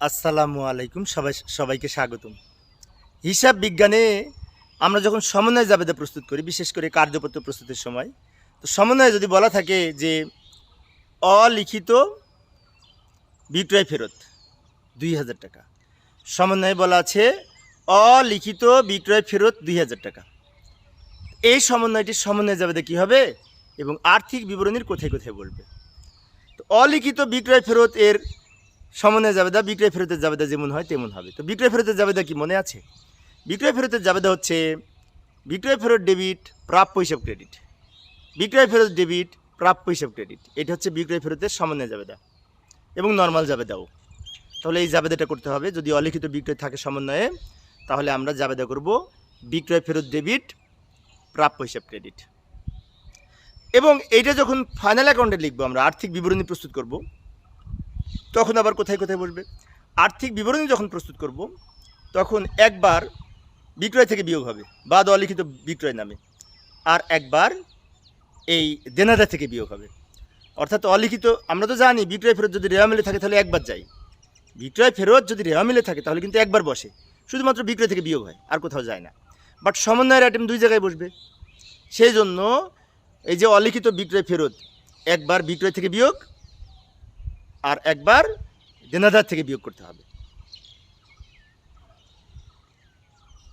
আসসালামু আলাইকুম, সবাই সবাইকে স্বাগতম। হিসাব বিজ্ঞানে আমরা যখন সমন্বয় জাবেদা প্রস্তুত করি, বিশেষ করে কার্যপত্র প্রস্তুতের সময়, তো সমন্বয়ে যদি বলা থাকে যে অলিখিত বিক্রয় ফেরত দুই হাজার টাকা, সমন্বয়ে বলা আছে অলিখিত বিক্রয় ফেরত দুই হাজার টাকা। এই সমন্বয়টির সমন্বয় জাবেদা কী হবে এবং আর্থিক বিবরণীর কোথায় কোথায় বলবে? তো অলিখিত বিক্রয় ফেরত এর সমন্বয় জাবেদা, বিক্রয় ফেরতের জাবেদা যেমন হয় তেমন হবে। তো বিক্রয় ফেরতের জাবেদা কি মনে আছে? বিক্রয় ফেরতের জাবেদা হচ্ছে বিক্রয় ফেরত ডেবিট, প্রাপ্য হিসাব ক্রেডিট। বিক্রয় ফেরত ডেবিট, প্রাপ্য হিসাব ক্রেডিট। এটা হচ্ছে বিক্রয় ফেরতের সমন্বয় জাবেদা এবং নর্মাল জাবেদাও। তাহলে এই জাবেদাটা করতে হবে। যদি অলিখিত বিক্রয় থাকে সমন্বয়ে, তাহলে আমরা জাবেদা করব বিক্রয় ফেরত ডেবিট, প্রাপ্য হিসাব ক্রেডিট। এবং এইটা যখন ফাইনাল অ্যাকাউন্টে লিখব আমরা, আর্থিক বিবরণী প্রস্তুত করব। তখন আবার কোথায় কোথায় বসবে? আর্থিক বিবরণী যখন প্রস্তুত করব, তখন একবার বিক্রয় থেকে বিয়োগ হবে, বা অলিখিত বিক্রয় নামে। আর একবার এই দেনাদার থেকে বিয়োগ হবে। অর্থাৎ অলিখিত, আমরা তো জানি বিক্রয় ফেরত যদি রেওয়া মিলে থাকে তাহলে একবার যাই বিক্রয় ফেরত যদি রেওয়া মিলে থাকে তাহলে কিন্তু একবার বসে। শুধুমাত্র বিক্রয় থেকে বিয়োগ হয়, আর কোথাও যায় না। বাট সমন্বয়ের আইটেম দুই জায়গায় বসবে। সেই জন্য এই যে অলিখিত বিক্রয় ফেরত, একবার বিক্রয় থেকে বিয়োগ আর একবার দেনাদার থেকে বিয়োগ করতে হবে।